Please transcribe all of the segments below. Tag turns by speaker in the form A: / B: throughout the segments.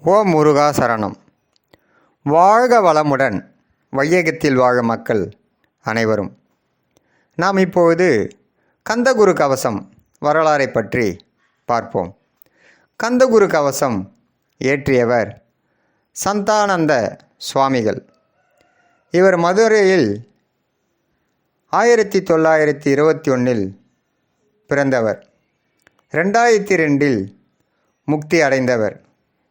A: ஓம் முருகா சரணம். வாழ்க வளமுடன் வையகத்தில் வாழும் மக்கள் அனைவரும். நாம் இப்பொழுது கந்தகுரு கவசம் வரலாறை பற்றி பார்ப்போம். கந்தகுரு கவசம் இயற்றியவர் சந்தானந்த சுவாமிகள். இவர் மதுரையில் ஆயிரத்தி தொள்ளாயிரத்தி இருபத்தி ஒன்றில் பிறந்தவர். ரெண்டாயிரத்தி ரெண்டில் முக்தி அடைந்தவர்.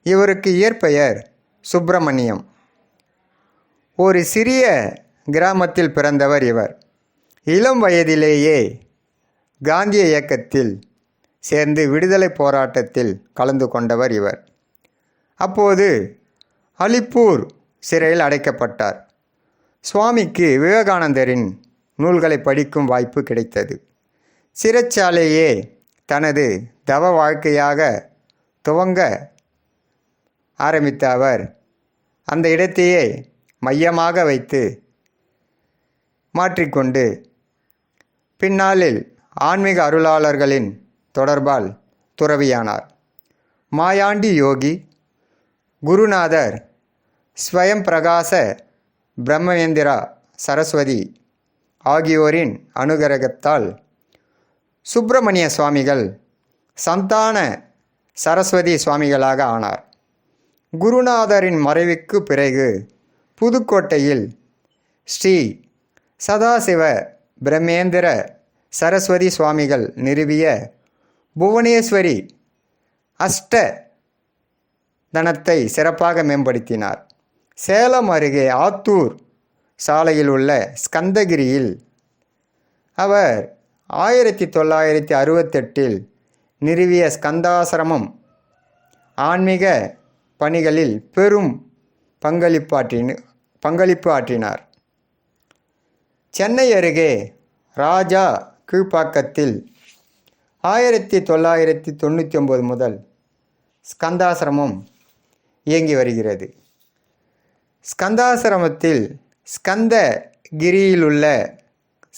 A: இவருக்கு இயற்பெயர் சுப்பிரமணியம். ஒரு சிறிய கிராமத்தில் பிறந்தவர் இவர். இளம் வயதிலேயே காந்திய இயக்கத்தில் சேர்ந்து விடுதலை போராட்டத்தில் கலந்து கொண்டவர் இவர். அப்போது அலிப்பூர் சிறையில் அடைக்கப்பட்டார். சுவாமிக்கு விவேகானந்தரின் நூல்களை படிக்கும் வாய்ப்பு கிடைத்தது. சிறைச்சாலையே தனது தவ வாழ்க்கையாக துவங்க ஆரம்பித்த அவர் அந்த இடத்தையே மையமாக வைத்து மாற்றிக்கொண்டு பின்னாளில் ஆன்மீக அருளாளர்களின் தொடர்பால் துறவியானார். மாயாண்டி யோகி குருநாதர் ஸ்வயம் பிரகாச பிரம்மேந்திரா சரஸ்வதி ஆகியோரின் அனுகிரகத்தால் சுப்பிரமணிய சுவாமிகள் சந்தான சரஸ்வதி சுவாமிகளாக ஆனார். குருநாதரின் மறைவுக்கு பிறகு புதுக்கோட்டையில் ஸ்ரீ சதாசிவ பிரம்மேந்திர சரஸ்வதி சுவாமிகள் நிறுவிய புவனேஸ்வரி அஷ்ட தனத்தை சிறப்பாக மேம்படுத்தினார். சேலம் அருகே ஆத்தூர் சாலையில் உள்ள ஸ்கந்தகிரியில் அவர் ஆயிரத்தி தொள்ளாயிரத்தி அறுபத்தெட்டில் நிறுவிய ஸ்கந்தாசிரமம் ஆன்மீக பணிகளில் பெரும் பங்களிப்பாற்றின பங்களிப்பு ஆற்றினார். சென்னை அருகே ராஜா கீழ்ப்பாக்கத்தில் ஆயிரத்தி தொள்ளாயிரத்தி தொண்ணூற்றி ஒம்பது முதல் ஸ்கந்தாசிரமம் இயங்கி வருகிறது. ஸ்கந்தாசிரமத்தில் ஸ்கந்தகிரியிலுள்ள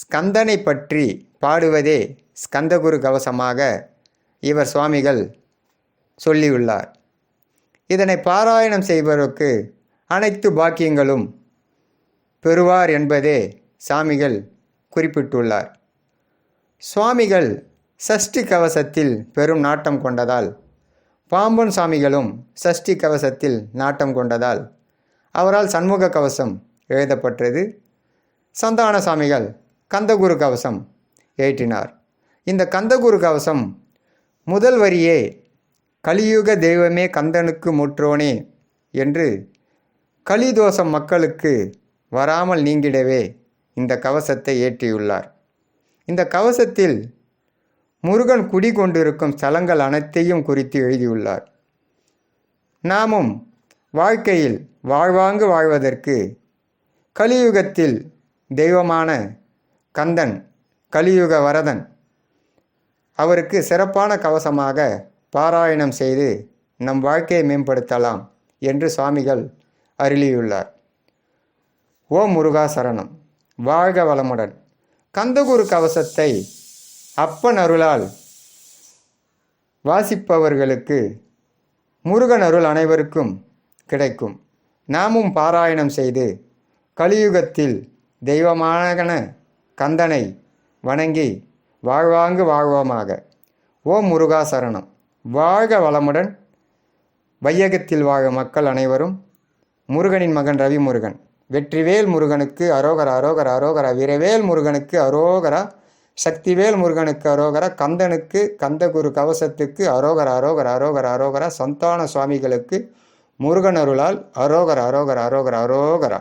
A: ஸ்கந்தனை பற்றி பாடுவதே ஸ்கந்தகுரு கவசமாக இவர் சுவாமிகள் சொல்லியுள்ளார். இதனை பாராயணம் செய்பவருக்கு அனைத்து பாக்கியங்களும் பெறுவார் என்பதே சாமிகள் குறிப்பிட்டுள்ளார். சுவாமிகள் சஷ்டி கவசத்தில் பெரும் நாட்டம் கொண்டதால் பாம்பன் சாமிகளும் சஷ்டி கவசத்தில் நாட்டம் கொண்டதால் அவரால் சண்முக கவசம் எழுதப்பட்டது. சந்தான சாமிகள் கந்தகுரு கவசம் ஏற்றினார். இந்த கந்தகுரு கவசம் முதல் வரியே கலியுக தெய்வமே கந்தனுக்கு முற்றோனே என்று கலிதோஷம் மக்களுக்கு வராமல் நீங்கிடவே இந்த கவசத்தை ஏற்றியுள்ளார். இந்த கவசத்தில் முருகன் குடிகொண்டிருக்கும் ஸ்தலங்கள் அனைத்தையும் குறித்து எழுதியுள்ளார். நாமும் வாழ்க்கையில் வாழ்வாங்கு வாழ்வதற்கு கலியுகத்தில் தெய்வமான கந்தன் கலியுக வரதன் அவருக்கு சிறப்பான கவசமாக பாராயணம் செய்து நம் வாழ்க்கையை மேம்படுத்தலாம் என்று சுவாமிகள் அருளியுள்ளார். ஓ முருகா சரணம். வாழ்க வளமுடன். கந்தகுரு கவசத்தை அப்பன் அருளால் வாசிப்பவர்களுக்கு முருகன் அருள் அனைவருக்கும் கிடைக்கும். நாமும் பாராயணம் செய்து கலியுகத்தில் தெய்வமான கந்தனை வணங்கி வாழ்வாங்கு வாழ்வோமாக. ஓம் முருகா சரணம். வாழ்க வளமுடன். வையகத்தில் வாழ மக்கள் அனைவரும் முருகனின் மகன் ரவி முருகன் வெற்றிவேல் முருகனுக்கு அரோகரா அரோகரா அரோகரா. வீரவேல் முருகனுக்கு அரோகரா. சக்திவேல் முருகனுக்கு அரோகரா. கந்தனுக்கு கந்தகுரு கவசத்துக்கு அரோகரா அரோகரா அரோகரா அரோகரா. சந்தான சுவாமிகளுக்கு முருகன் அருளால் அரோகரா அரோகரா அரோகரா அரோகரா.